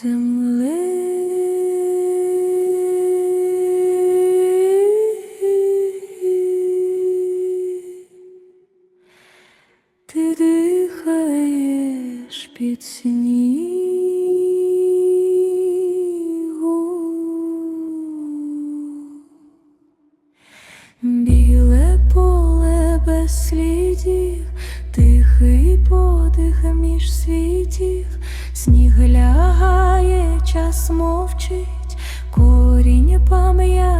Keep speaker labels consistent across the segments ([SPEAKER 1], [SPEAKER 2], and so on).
[SPEAKER 1] Sesim мовчить, корінь пам'ять.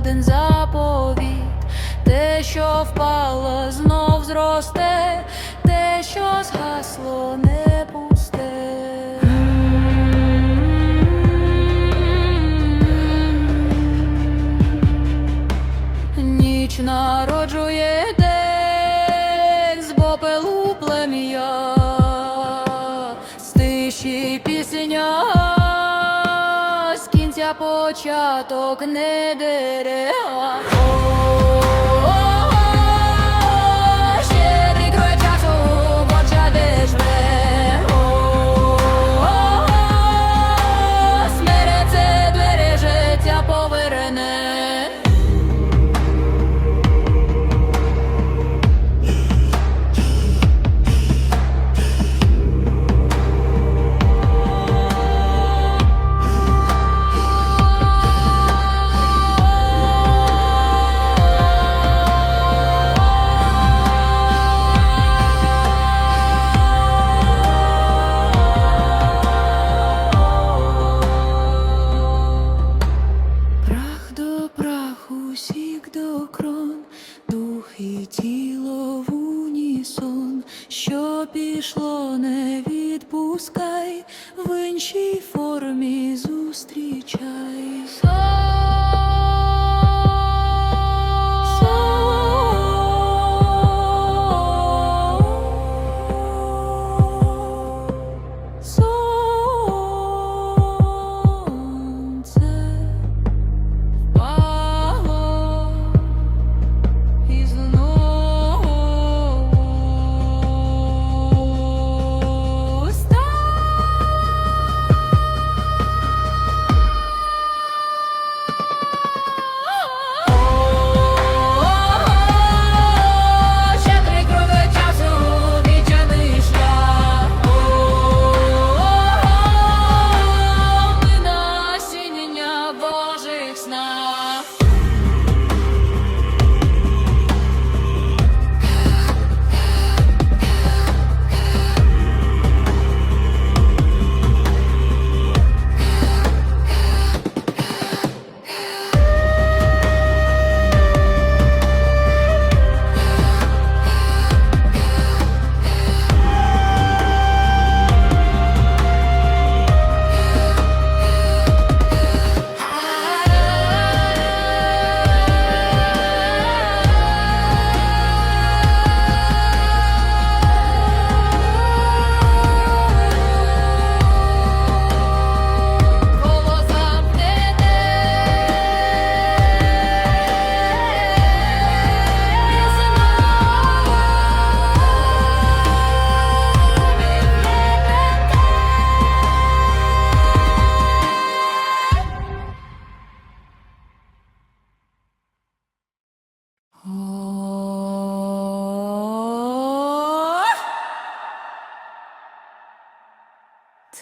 [SPEAKER 1] один заповіт, те, що впало з початок не дерева.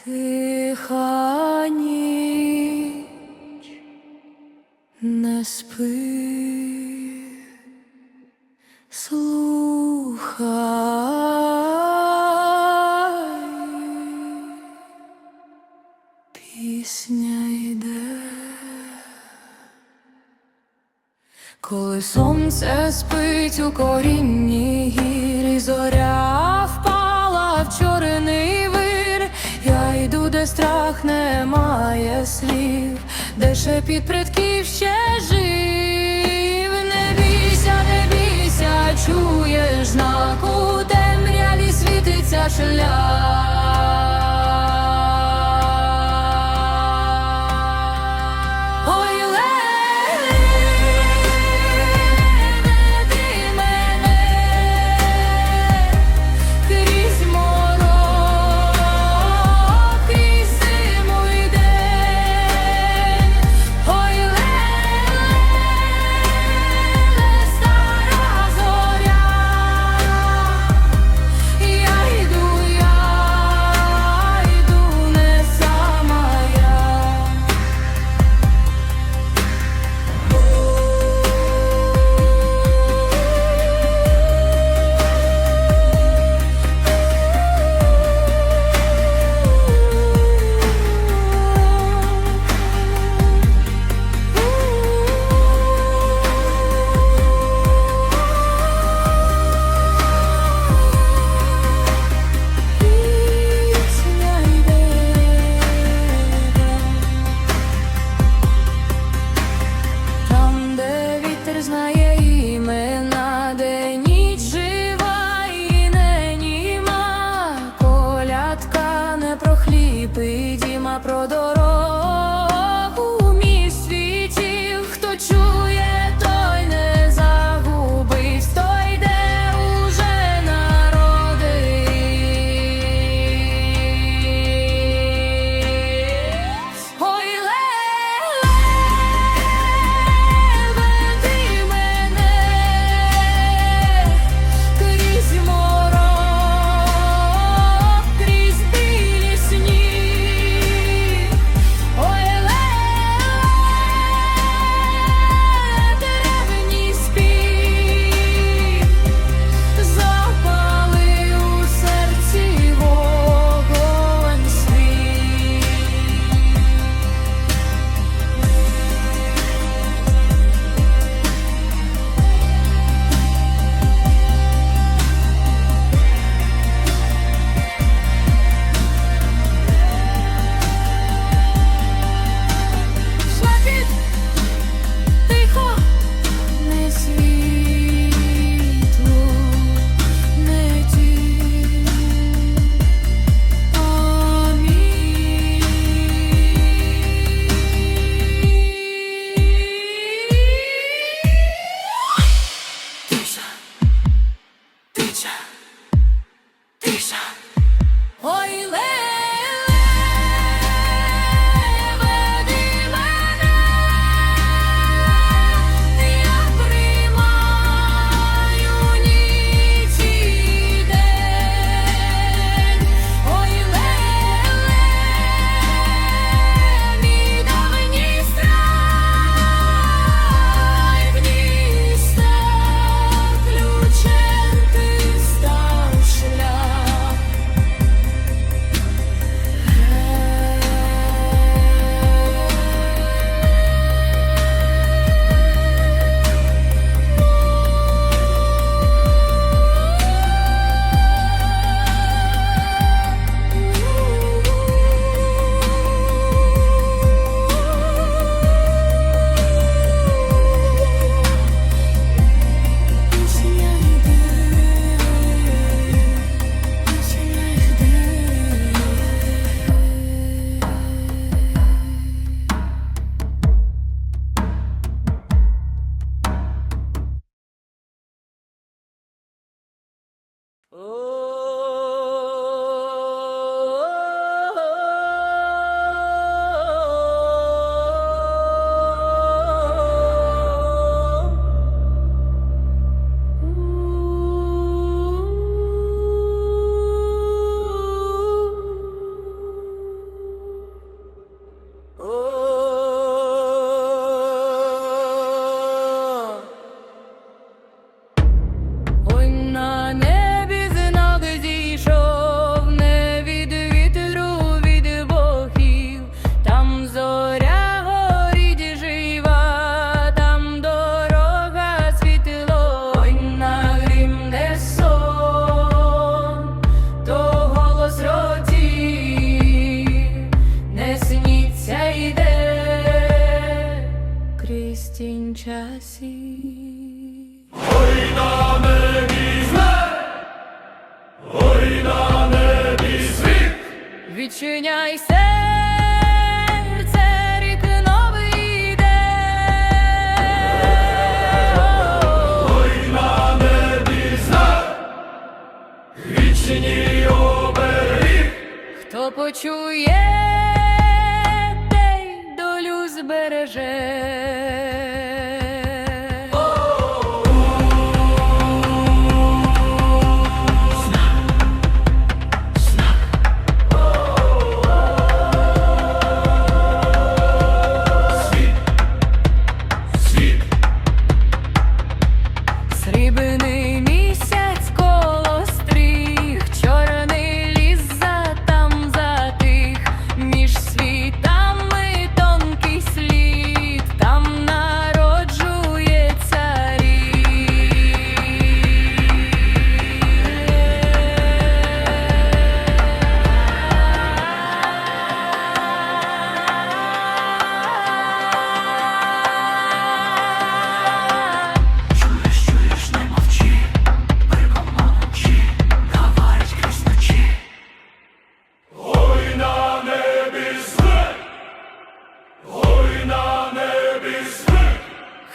[SPEAKER 1] Тиха ніч не спи, слухай, пісня йде, коли сонце спить у корінні гірі зоря. словах немає слів, де ще під предків ще жив, не бійся, не бійся, чуєш знаку, темряві світиться шлях. Відчиняй серце, рік новий Ой,
[SPEAKER 2] на небі знак, оберіг,
[SPEAKER 1] хто почує, той долю збереже.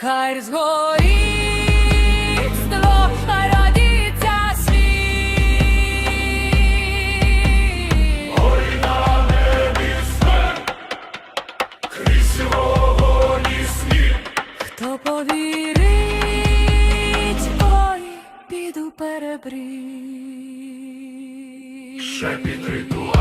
[SPEAKER 1] хай згоріть зло, хай родиться світ.
[SPEAKER 2] Ой на небі смерть, крізь вогоні слід.
[SPEAKER 1] Хто повірить, ой, піду перебрій. Ще підридує.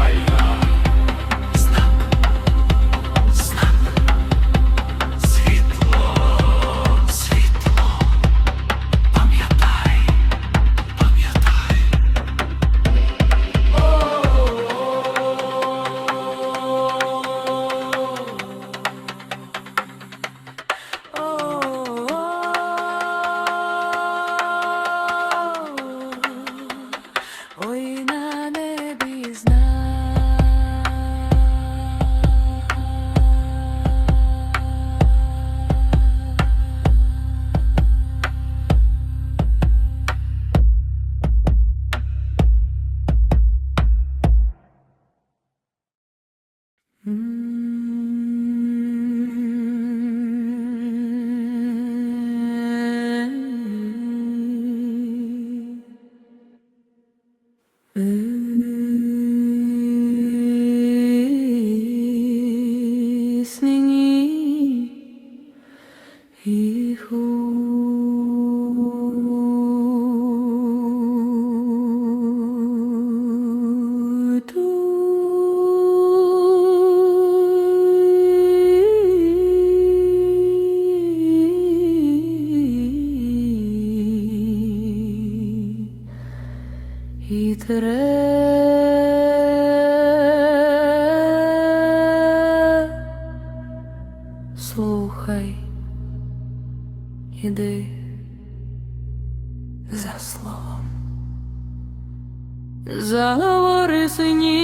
[SPEAKER 1] гори сині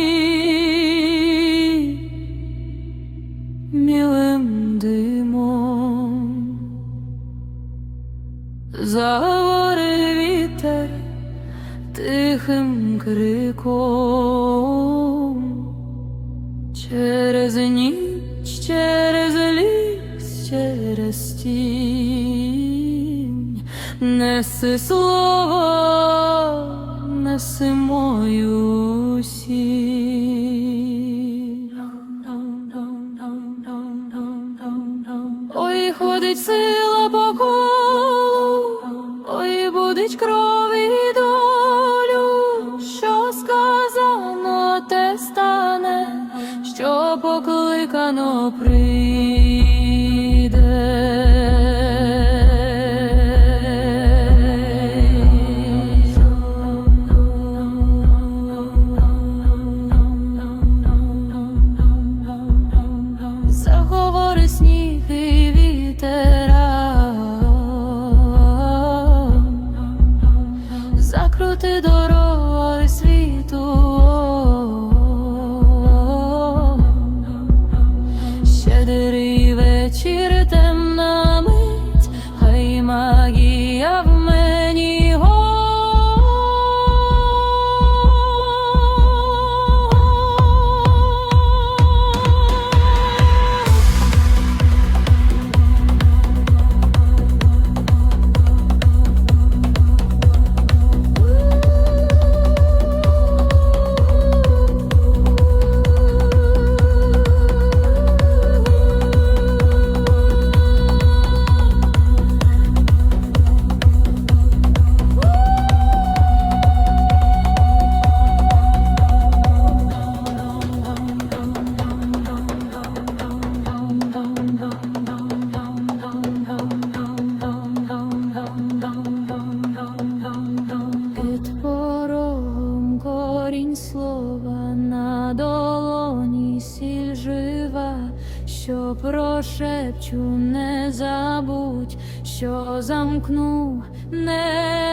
[SPEAKER 1] білим димом, Заговори вітер тихим криком, через ніч, через ліс, через тінь неси слово. неси мою. ti. прошепчу, не забудь, що замкну не.